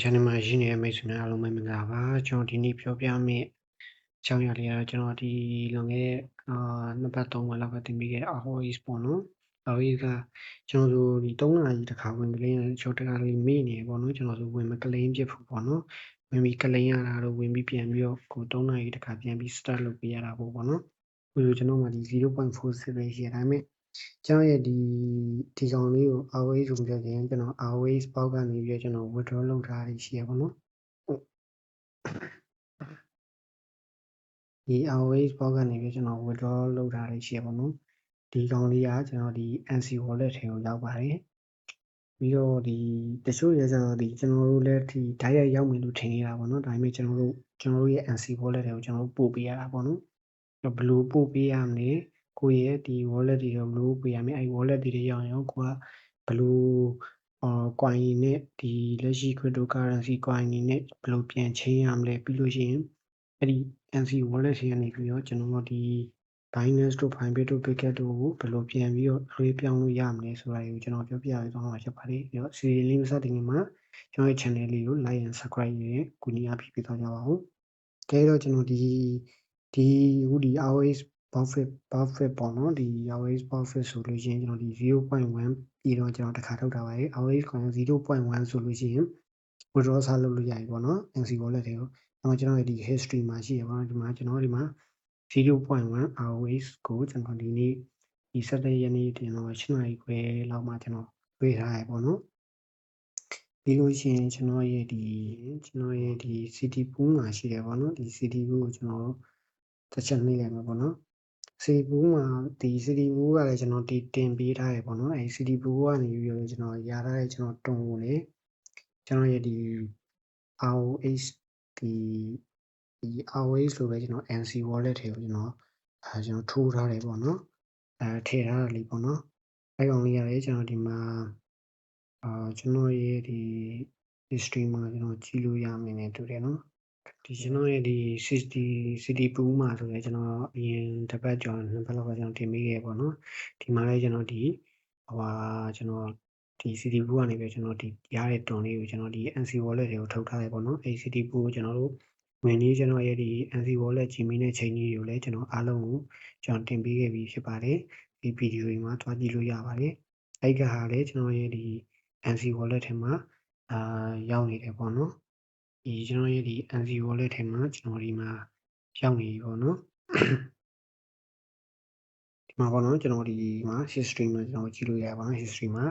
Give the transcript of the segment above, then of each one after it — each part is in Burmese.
channel မှာရှိနေတဲ့မိတ်ဆွေများအားလုံးပဲမင်္ဂလာပါကျွန်တော်ဒီနေ့ပြောပြမယ့်အကြောင်းအရာလေးကတော့ကျွန်တော်ဒီလွန်ခဲ့တဲ့အာနှစ်ပတ်သုံးပတ်လောက်ကတင်ပေးခဲ့ ROEs ပေါ့နော် ROEs ကကျွန်တော်တို့ဒီ3နာရီတစ်ခါဝင်ကလေးနဲ့ကျွန်တော်တခါလေးမေ့နေပေါ့နော်ကျွန်တော်တို့ဝင်မကလိန်ဖြစ်ဖို့ပေါ့နော်ဝင်ပြီးကလိန်ရတာတော့ဝင်ပြီးပြန်ပြီးတော့ကို3နာရီတစ်ခါပြန်ပြီး start လုပ်ပေးရတာပေါ့ပေါ့နော်ဟိုကျွန်တော်မှဒီ0.46ပဲရှိရဒါပေမဲ့ ကျွန်တော်ရဲ့ဒီဒီကောင်လေးကို always ဆိုပြီးတော့ကျွန်တော် always ပေါက်ကနေပြီးတော့ကျွန်တော် withdraw လုပ်ထားရရှိရပါတော့ဒီ always ပေါက်ကနေပြီးကျွန်တော် withdraw လုပ်ထားရရှိရပါတော့ဒီကောင်လေးကကျွန်တော်ဒီ NC wallet ထဲကိုရောက်ပါတယ်ပြီးတော့ဒီတချို့ရကြတော့ဒီကျွန်တော်တို့လည်းဒီဓာတ်ရိုက်ရောက်မယ်လို့ထင်နေတာပေါ့နော်ဒါပေမဲ့ကျွန်တော်တို့ကျွန်တော်တို့ရဲ့ NC wallet တွေကိုကျွန်တော်တို့ပို့ပေးရတာပေါ့နော်ဘယ်လိုပို့ပေးရမလဲ ကိုယ့်ရဲ့ဒီ wallet တွေတော့ဘယ်လိုပေးရမလဲအဲ့ wallet တွေရောက်ရင်ကိုကဘယ်လိုအော် coin နဲ့ဒီလက်ရှိ cryptocurrency coin တွေနဲ့ဘယ်လိုပြန်ချင်းရမလဲပြီးလို့ရှိရင်အဲ့ဒီ NC wallet တွေကနေပြီးတော့ကျွန်တော်တို့ဒီ Binance တို့ Bybit တို့ Bitget တို့ကိုဘယ်လိုပြန်ပြီးတော့လွှဲပြောင်းလို့ရမလဲဆိုတာကိုကျွန်တော်ပြောပြရအောင်မှာဖြစ်ပါတယ်ပြီးတော့ series လေးမစတင်ခင်မှာကျွန်တော်ရဲ့ channel လေးကို like and subscribe နဲ့ကူညီအားပေးပေးသွားကြပါဦး။ကဲတော့ကျွန်တော်ဒီဒီအခုဒီ ROH Buffett Buffett ပေါ့နော်ဒီ ROH Buffett ဆိုလို့ရှိရင်ကျွန်တော်ဒီ0.1ပြီးတော့ကျွန်တော်တစ်ခါထုတ်ထားပါတယ် ROH coin 0.1ဆိုလို့ရှိရင် withdraw ဆလုပ်လို့ရပြီပေါ့နော် NC wallet တွေကိုအဲ့မှာကျွန်တော်ဒီ history မှာရှိရပါတော့ဒီမှာကျွန်တော်ဒီမှာ0.1 ROH ကိုကျွန်တော်ဒီနေ့ဒီ17ရက်နေ့တင်တော့7နာရီခွဲလောက်မှကျွန်တော်တွေ့ထားရပေါ့နော်ပြီးလို့ရှိရင်ကျွန်တော်ရဲ့ဒီကျွန်တော်ရဲ့ဒီ city pool မှာရှိတယ်ပေါ့နော်ဒီ city pool ကိုကျွန်တော်တစ်ချက်နှိမ့်လိုက်မှာပေါ့နော် city pool မှာဒီ city pool ကလည်းကျွန်တော်ဒီတင်ပေးထားတယ်ပေါ့နော်အဲ city pool ကနေပြီးတော့ကျွန်တော်ရထားတဲ့ကျွန်တော်တုံကိုလေကျွန်တော်ရဲ့ဒီ ROH ဒီဒီ ROH ဆိုပဲကျွန်တော် NC wallet တွေကိုကျွန်တော်အဲကျွန်တော်ထိုးထားတယ်ပေါ့နော်အဲထည့်ထားတယ်လေပေါ့နော်အဲကောင်လေးရတယ်ကျွန်တော်ဒီမှာအာကျွန်တော်ရဲ့ဒီ history မှာကျွန်တော်ကြည့်လို့ရမယ်နဲ့တူတယ်နော် ဒီကျွန်တော်ရဲ့ဒီ60 city pool မှာဆိုလည်းကျွန်တော်အရင်တစ်ပတ်ကျော်နှစ်ပတ်လောက်ကကျွန်တော်တင်ပေးခဲ့ပေါ့နော်ဒီမှာလည်းကျွန်တော်ဒီဟိုဟာကျွန်တော်ဒီ city pool ကနေပြီးကျွန်တော်ဒီရတဲ့တွန်လေးကိုကျွန်တော်ဒီ NC wallet တွေကိုထုတ်ထားတယ်ပေါ့နော်အဲ city pool ကိုကျွန်တော်တို့ဝင်ကြီးကျွန်တော်ရဲ့ဒီ NC wallet Gmail နဲ့ချိန်ကြီးတွေကိုလည်းကျွန်တော်အားလုံးကိုကျွန်တော်တင်ပေးခဲ့ပြီးဖြစ်ပါတယ်ဒီဗီဒီယိုတွေမှာတွားကြည့်လို့ရပါတယ်အဲ့ကဟာလည်းကျွန်တော်ရဲ့ဒီ NC wallet ထဲမှာအာရောက်နေတယ်ပေါ့နော် ဒီကျွန်တော်ရဲ့ဒီ NC wallet ထဲမှာကျွန်တော်ဒီမှာရောက်နေပြီပေါ့နော်ဒီမှာပေါ့နော်ကျွန်တော်ဒီမှာ history မှာကျွန်တော်ကြည့်လို့ရပါမယ် history မှာ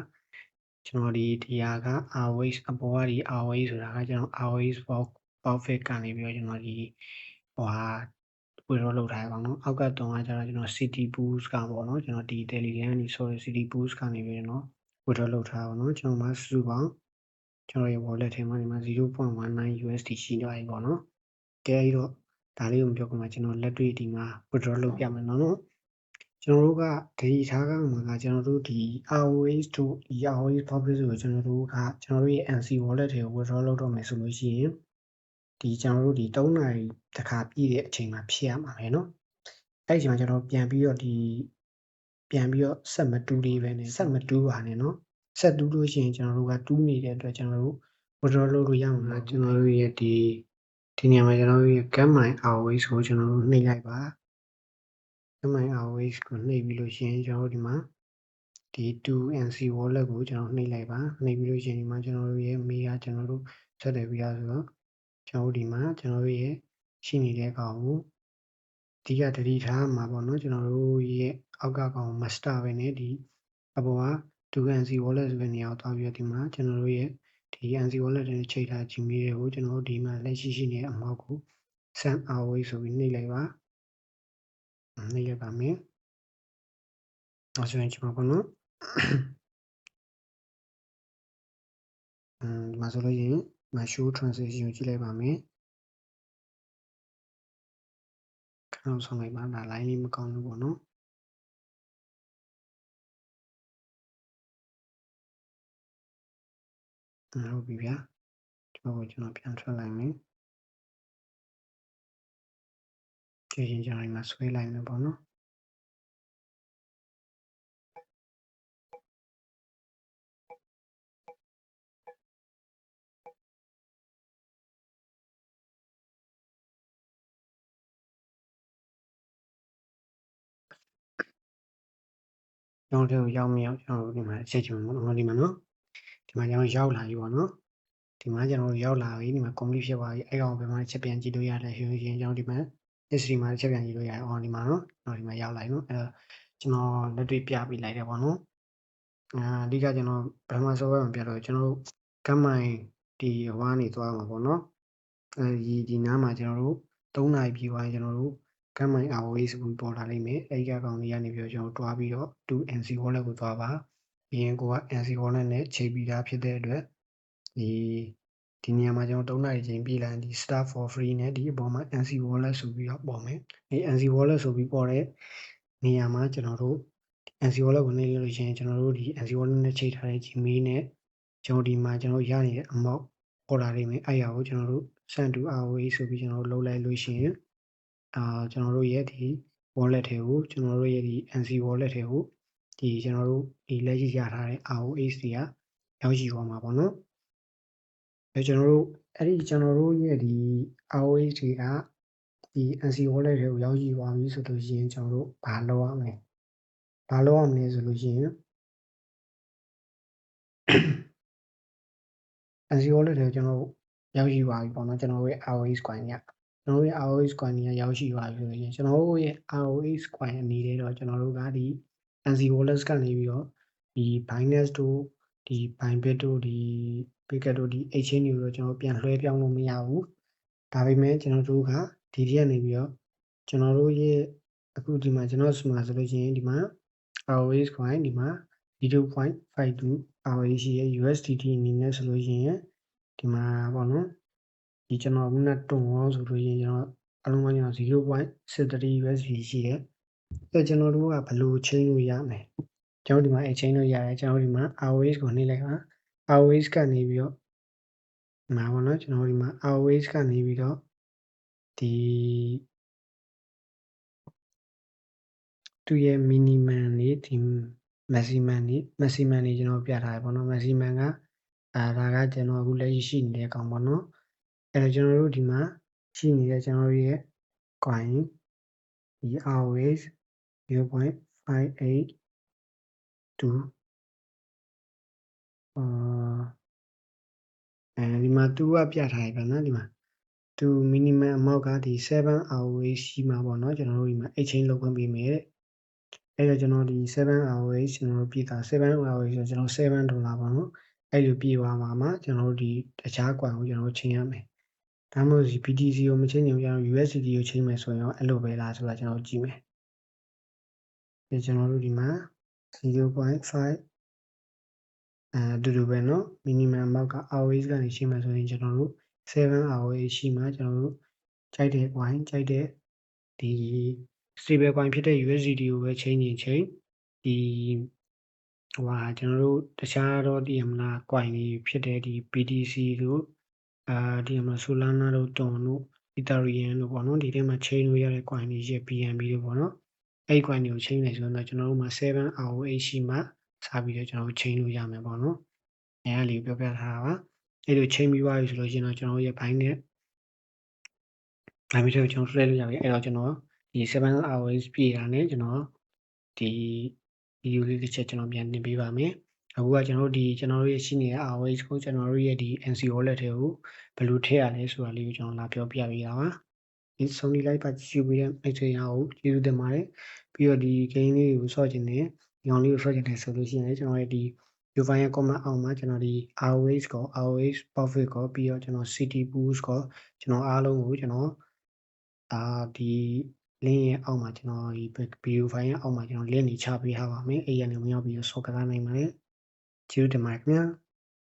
ကျွန်တော်ဒီဒီဟာက always အပေါ်ကဒီ always ဆိုတာကကျွန်တော် always profit ကနေပြီးတော့ကျွန်တော်ဒီဟိုဟာဝယ်တော့လောက်ထားရပါတော့အောက်ကတုံးကကျတော့ကျွန်တော် city boost ကပေါ့နော်ကျွန်တော်ဒီ telegram နေ sorry city boost ကနေပြီးတော့ဝယ်တော့လောက်ထားပါတော့ကျွန်တော်မှစုပေါင်း ကျွန်တော်ရဲ့ wallet ထဲမှာဒီမှာ0.19 USD ရှိနေပါပြီပေါ့နော်ကဲအဲ့တော့ဒါလေးကိုမပြောခင်မှာကျွန်တော်လက်တွေ့ဒီမှာ withdraw လုပ်ပြမယ်နော်နော်ကျွန်တော်တို့ကဒီထားကမှာကကျွန်တော်တို့ဒီ ROH တို့ဒီ ROH public ဆိုကျွန်တော်တို့ကကျွန်တော်တို့ရဲ့ NC wallet တွေကို withdraw လုပ်တော့မယ်ဆိုလို့ရှိရင်ဒီကျွန်တော်တို့ဒီ3နာရီတစ်ခါပြည့်တဲ့အချိန်မှာဖြစ်ရမှာပဲเนาะအဲ့ဒီအချိန်မှာကျွန်တော်ပြန်ပြီးတော့ဒီပြန်ပြီးတော့ဆက်မတူးလေးပဲねဆက်မတူးပါနဲ့เนาะ ဆက်တူးလို့ရှိရင်ကျွန်တော်တို့ကတူးနေတဲ့အတွက်ကျွန်တော်တို့ withdraw လုပ်လို့ရမှာလားကျွန်တော်တို့ရဲ့ဒီဒီနေရာမှာကျွန်တော်တို့ရဲ့ Gamma ROH ကိုကျွန်တော်တို့နှိပ်လိုက်ပါ Gamma ROH ကိုနှိပ်ပြီးလို့ရှိရင်ကျွန်တော်တို့ဒီမှာဒီ 2NC wallet ကိုကျွန်တော်နှိပ်လိုက်ပါနှိပ်ပြီးလို့ရှိရင်ဒီမှာကျွန်တော်တို့ရဲ့ Mega ကျွန်တော်တို့ဆက်တယ်ပြီးသားဆိုတော့ကျွန်တော်တို့ဒီမှာကျွန်တော်တို့ရဲ့ရှိနေတဲ့ကောင်ကိုအဓိကတတိထားမှာပေါ့နော်ကျွန်တော်တို့ရဲ့အောက်ကကောင် master ပဲねဒီအပေါ်က 2NC wallet ဆိုတဲ့နေရာကိုသွားပြီးတော့ဒီမှာကျွန်တော်တို့ရဲ့ဒီ NC wallet နဲ့ချိန်ထား Gmail တွေကိုကျွန်တော်တို့ဒီမှာလက်ရှိရှိနေတဲ့အမောက်ကို send away ဆိုပြီးနှိပ်လိုက်ပါနှိပ်လိုက်ပါမယ်နောက်ဆိုရင်ကျွန်တော်ပေါ့နော်အမ်ဒီမှာဆိုလို့ရှိရင်မ show transition ကိုကြည့်လိုက်ပါမယ်ခဏဆောင်လိုက်ပါဒါ line လေးမကောင်းဘူးပေါ့နော် ဟုတ်ပြီဗျာဒီဘက်ကိုကျွန်တော်ပြန်ထွက်လိုက်မယ်ကြည့်ရင်ကြရင်ငါဆွဲလိုက်မယ်ပေါ့နော်ကျောင်းထဲကိုရောက်မရောက်ကျွန်တော်တို့ဒီမှာအချက်ချင်မှာနော်ဒီမှာနော် မှာကျွန်တော်ရောက်လာပြီပေါ့နော်ဒီမှာကျွန်တော်တို့ရောက်လာပြီဒီမှာ complete ဖြစ်သွားပြီအဲ့ကောင်ဘယ်မှာချက်ပြန်ကြည့်လို့ရတယ်ရှင်ရှင်ကျွန်တော်ဒီမှာ history မှာချက်ပြန်ကြည့်လို့ရတယ်အော်ဒီမှာနော်ကျွန်တော်ဒီမှာရောက်လာပြီနော်အဲ့တော့ကျွန်တော်လက်တွေ့ပြပြလိုက်တယ်ပေါ့နော်အာအဓိကကျွန်တော်ဘယ်မှာ software မှာပြတော့ကျွန်တော်တို့ကမ်းမိုင်ဒီဟွားနေသွားမှာပေါ့နော်အဲဒီဒီနားမှာကျွန်တော်တို့3နာရီပြီးသွားရင်ကျွန်တော်တို့ကမ်းမိုင် ROA ဆိုပြီးပေါ်လာလိမ့်မယ်အဲဒီကကောင်လေးကနေပြီးတော့ကျွန်တော်တွားပြီးတော့ to NC wallet ကိုသွားပါ ပြီးရင်ကိုက NC wallet နဲ့ချိန်ပြီးသားဖြစ်တဲ့အတွက်ဒီဒီနေရာမှာကျွန်တော်3နာရီချိန်ပြလိုက်ဒီ start for free နဲ့ဒီအပေါ်မှာ NC wallet ဆိုပြီးတော့ပေါ်မယ်ဒီ NC wallet ဆိုပြီးပေါ်တဲ့နေရာမှာကျွန်တော်တို့ NC wallet ဝင်နေလို့ရှိရင်ကျွန်တော်တို့ဒီ NC wallet နဲ့ချိန်ထားတဲ့ Gmail နဲ့ကျွန်တော်ဒီမှာကျွန်တော်ရနေတဲ့အမောက်ပေါ်လာလိမ့်မယ်အဲ့ရကိုကျွန်တော်တို့ send to ROA ဆိုပြီးကျွန်တော်တို့လုပ်လိုက်လို့ရှိရင်အာကျွန်တော်တို့ရဲ့ဒီ wallet တွေကိုကျွန်တော်တို့ရဲ့ဒီ NC wallet တွေကို ဒီကျွန်တော်တို့ဒီလက်ရှိရထားတဲ့ ROH တွေကရောက်ရှိသွားမှာပေါ့နော်အဲကျွန်တော်တို့အဲ့ဒီကျွန်တော်တို့ရဲ့ဒီ ROH တွေကဒီ NC wallet တွေကိုရောက်ရှိသွားပြီဆိုလို့ရှိရင်ကျွန်တော်တို့ဘာလုပ်ရမလဲဘာလုပ်ရမလဲဆိုလို့ရှိရင် NC wallet တွေကိုကျွန်တော်တို့ရောက်ရှိသွားပြီပေါ့နော်ကျွန်တော်တို့ရဲ့ ROH coin ကကျွန်တော်တို့ရဲ့ ROH coin တွေကရောက်ရှိသွားပြီဆိုရင်ကျွန်တော်တို့ရဲ့ ROH coin အနေနဲ့တော့ကျွန်တော်တို့ကဒီ NC wallet ကနေပြီးတော့ဒီ Binance တို့ဒီ Bybit တို့ဒီ Bigot တို့ဒီ exchange တွေကိုကျွန်တော်ပြန်လွှဲပြောင်းလို့မရဘူးဒါပေမဲ့ကျွန်တော်တို့ကဒီဒီကနေပြီးတော့ကျွန်တော်တို့ရဲ့အခုဒီမှာကျွန်တော်စမှာဆိုလို့ရှိရင်ဒီမှာ ROH coin ဒီမှာ0.52 ROH ရဲ့ USDT အနေနဲ့ဆိုလို့ရှိရင်ဒီမှာပေါ့နော်ဒီကျွန်တော်ခုနတုံရောဆိုလို့ရင်ကျွန်တော်အလုံးပေါင်းကျွန်တော်0.63 USD ရှိတ ယ်အဲကျွန်တော်တို့ကဘယ်လိုချိန်လို့ရမလဲကျွန်တော်ဒီမှာ exchange လို့ရတယ်ကျွန်တော်ဒီမှာ ROH ကိုနှိပ်လိုက်ပါ ROH ကနေပြီးတော့ဒီမှာပေါ့နော်ကျွန်တော်ဒီမှာ ROH ကနေပြီးတော့ဒီသူရဲ့ minimum နေဒီ maximum နေ maximum နေကျွန်တော်ပြထားတယ်ပေါ့နော် maximum ကအာဒါကကျွန်တော်အခုလက်ရှိရှိနေတဲ့ကောင်ပေါ့နော်အဲ့တော့ကျွန်တော်တို့ဒီမှာရှိနေတဲ့ကျွန်တော်တို့ရဲ့ coin ဒီ ROH 0.58 2အာအဲဒီမှာသူကပြထားရပါနော်ဒီမှာသူ minimum amount ကဒီ7 ROH ရှိမှာပေါ့နော်ကျွန်တော်တို့ဒီမှာ exchange လုပ်ခွင့်ပေးမယ်တဲ့အဲ့တော့ကျွန်တော်ဒီ7 ROH ကျွန်တော်တို့ပြည်တာ7 ROH ဆိုကျွန်တော်7ဒေါ်လာပေါ့နော်အဲ့လိုပြေးသွားမှာမှာကျွန်တော်တို့ဒီတခြား coin ကိုကျွန်တော်တို့ချိန်ရမယ်ဒါမှမဟုတ်ဒီ BTC ကိုမချိန်ချင်ဘူးကျွန်တော် USDT ကိုချိန်မယ်ဆိုရင်အဲ့လိုပဲလားဆိုတာကျွန်တော်ကြည့်မယ် ဒီကျွန်တော်တို့ဒီမှာ0.5အဲအတူတူပဲเนาะ minimum amount က ROH ကနေရှိမှဆိုရင်ကျွန်တော်တို့7 ROH ရှိမှကျွန်တော်တို့ကြိုက်တဲ့ coin ကြိုက်တဲ့ဒီ stable coin ဖြစ်တဲ့ USDT ကိုပဲချိန်ရင်ချိန်ဒီဟိုဟာကျွန်တော်တို့တခြားတော့ဒီမလား coin တွေဖြစ်တဲ့ဒီ BTC တို့အာဒီမှာ Solana တို့ Ton တို့ Ethereum တို့ပေါ့နော်ဒီထဲမှာချိန်လို့ရတဲ့ coin တွေရဲ့ BNB တို့ပေါ့နော် အဲ့ coin တွေကိုချိန်နေဆိုတော့ကျွန်တော်တို့မှာ7 ROH ရှိမှစပြီးတော့ကျွန်တော်တို့ချိန်လို့ရမယ်ပေါ့နော်အဲအလေးပြောပြထားတာပါအဲ့လိုချိန်ပြီးသွားပြီဆိုလို့ရှိရင်တော့ကျွန်တော်တို့ရဲ့ဘိုင်းနဲ့ဘိုင်းမီတွေကိုကျွန်တော်လွှဲလို့ရပြီအဲ့တော့ကျွန်တော်ဒီ7 hours ပြည့်တာနဲ့ကျွန်တော်ဒီဗီဒီယိုလေးတစ်ချက်ကျွန်တော်ပြန်တင်ပေးပါမယ်အခုကကျွန်တော်တို့ဒီကျွန်တော်တို့ရဲ့ရှိနေတဲ့ hours ကိုကျွန်တော်တို့ရဲ့ဒီ NC wallet တွေကိုဘယ်လိုထည့်ရလဲဆိုတာလေးကိုကျွန်တော်လာပြောပြပေးတာပါ ဒီဆုံးဒီလိုက်ပါကြည့်ပြီးတဲ့မိတ်ဆွေများကိုကျေးဇူးတင်ပါတယ်ပြီးတော့ဒီ game လေးကိုဆော့ကျင်နေဒီအောင်လေးကိုဆော့ကျင်နေဆိုလို့ရှိရင်ကျွန်တော်ရဲ့ဒီ Uvi ရဲ့ comment အောက်မှာကျွန်တော်ဒီ ROH ကို ROH profit ကိုပြီးတော့ကျွန်တော် City Boost ကိုကျွန်တော်အားလုံးကိုကျွန်တော်အာဒီ link ရဲ့အောက်မှာကျွန်တော်ဒီ video file ရဲ့အောက်မှာကျွန်တော် link တွေချပေးထားပါမယ်အဲ့ရနေဝင်ရောက်ပြီးတော့ဆော့ကစားနိုင်ပါတယ်ကျေးဇူးတင်ပါတယ်ခင်ဗျာ